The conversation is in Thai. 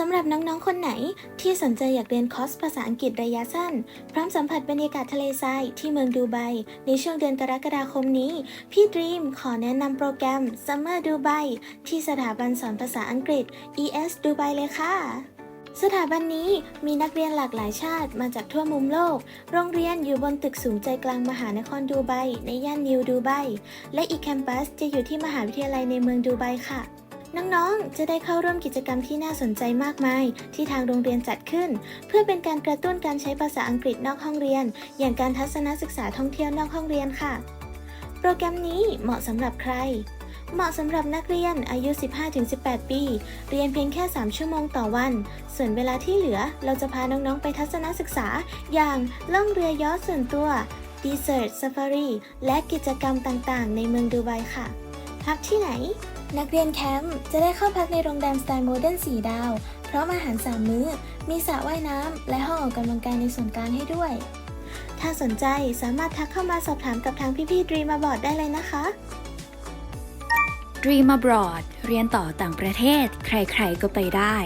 สำหรับน้องๆ คนไหนที่สนใจอยากเรียนคอร์สภาษาอังกฤษระยะสั้น พร้อมสัมผัสบรรยากาศทะเลทรายที่เมืองดูไบ ในช่วงเดือนกรกฎาคมนี้ พี่ดรีมขอแนะนำโปรแกรม Summer Dubai ที่สถาบันสอนภาษาอังกฤษ ES Dubai เลยค่ะสถาบันนี้มีนักเรียนหลากหลายชาติมาจากทั่วมุมโลก โรงเรียนอยู่บนตึกสูงใจกลางมหานครดูไบในย่านนิวดูไบ และอีกแคมปัสจะอยู่ที่มหาวิทยาลัยในเมืองดูไบค่ะ น้องๆ จะได้เข้าร่วมกิจกรรมที่น่าสนใจมากมาย ที่ทางโรงเรียนจัดขึ้น เพื่อเป็นการกระตุ้นการใช้ภาษาอังกฤษนอกห้องเรียน อย่างการทัศนศึกษาท่องเที่ยวนอกห้องเรียนค่ะ โปรแกรมนี้เหมาะสำหรับใคร เหมาะสำหรับนักเรียนอายุ 15-18 ปี เรียนเพียงแค่ 3 ชั่วโมงต่อวัน ส่วนเวลาที่เหลือเราจะพาน้องๆ ไปทัศนศึกษา อย่างล่องเรือยอชส่วนตัว Desert Safari และกิจกรรมต่างๆ ในเมืองดูไบค่ะ พักที่ไหน นักเรียนแคมป์จะได้เข้าพักในโรงแรมสไตล์โมเดิร์น4ดาว พร้อมอาหาร3มื้อ มีสระว่ายน้ำ และห้องออกกำลังกายในส่วนกลางให้ด้วย ถ้าสนใจสามารถทักเข้ามาสอบถามกับทางพี่ๆ Dream Abroad ได้เลยนะคะ Dream Abroad เรียนต่อต่างประเทศ ใครๆก็ไปได้